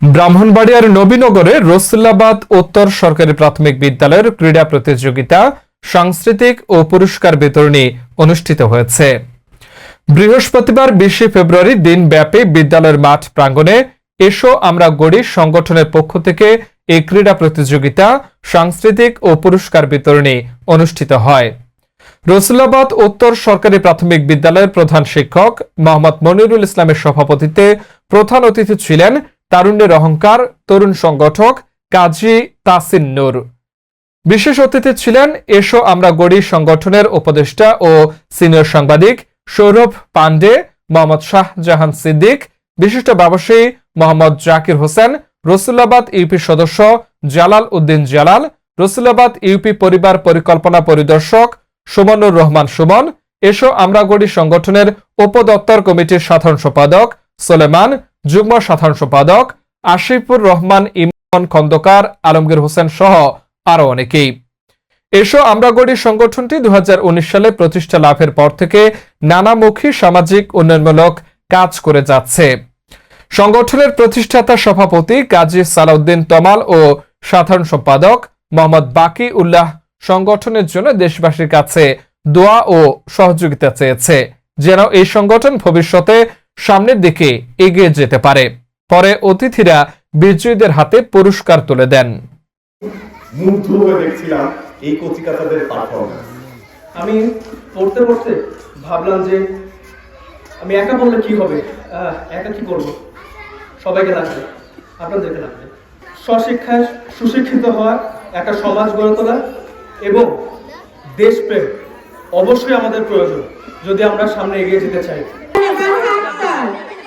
ব্রাহ্মণবাড়িয়ার নবীনগরে রসুল্লাবাদ উত্তর সরকারি প্রাথমিক বিদ্যালয়ের ক্রীড়া প্রতিযোগিতা, সাংস্কৃতিক ও পুরস্কার বিতরণী অনুষ্ঠিত হয়েছে। বৃহস্পতিবার বিশে ফেব্রুয়ারি দিনব্যাপী বিদ্যালয়ের মাঠ প্রাঙ্গণে এসো আমরা গড়ি সংগঠনের পক্ষ থেকে এই ক্রীড়া প্রতিযোগিতা, সাংস্কৃতিক ও পুরস্কার বিতরণী অনুষ্ঠিত হয়। রসুল্লাবাদ উত্তর সরকারি প্রাথমিক বিদ্যালয়ের প্রধান শিক্ষক মোহাম্মদ মনিরুল ইসলামের সভাপতিত্বে প্রধান অতিথি ছিলেন তারুণ্যের অহংকার, তরুণ সংগঠক কাজী তাসিন নূর। বিশেষ অতিথি ছিলেন এসো আমরা গড়ি সংগঠনের উপদেষ্টা ও সিনিয়র সাংবাদিক সৌরভ পান্ডে মোহাম্মদ শাহজাহান সিদ্দিক, বিশিষ্ট ব্যবসায়ী মোহাম্মদ জাকির হোসেন রসুল্লাবাদ ইউপি সদস্য জালাল উদ্দিন জালাল রসুল্লাবাদ ইউপি পরিবার পরিকল্পনা পরিদর্শক সুমনুর রহমান সুমন, এসো আমরা গড়ি সংগঠনের উপদপ্তর কমিটির সাধারণ সম্পাদক সোলেমান যুগ্ম সাধারণ সম্পাদক আশিফুর রহমান ইমন খন্দকার, আলমগীর হোসেন সহ আরও অনেকেই। এসো আমরা গড়ি সংগঠনটি দু সালে প্রতিষ্ঠা লাভের পর থেকে নানামুখী সামাজিক উন্নয়নমূলক কাজ করে যাচ্ছে। সংগঠনের প্রতিষ্ঠাতা সভাপতি কাজী সালাউদ্দিন তমাল ও সাধারণ সম্পাদক মোহাম্মদ বাকি উল্লাহ সংগঠনের জন্য দেশবাসীর কাছে দোয়া ও সহযোগিতা চেয়েছে। যেন এই সংগঠন ভবিষ্যতে সামনের দিকে এগিয়ে যেতে পারে। পরে অতিথিরা বিজয়ীদের হাতে পুরস্কার তুলে দেন। মুগ্ধ হয়ে দেখছিলাম এই কচিকাতাদের পারফরমেন্স আমি পড়তে পড়তে ভাবলাম যে আমি একা বললে কি হবে? একা কি করব? সবাইকে লাগবে, আপনাদেরকে লাগবে। স্বশিক্ষায় সুশিক্ষিত হওয়া একটা সমাজ গড়ে তোলা এবং দেশপ্রেম অবশ্যই আমাদের প্রয়োজন, যদি আমরা সামনে এগিয়ে যেতে চাই। Tchau!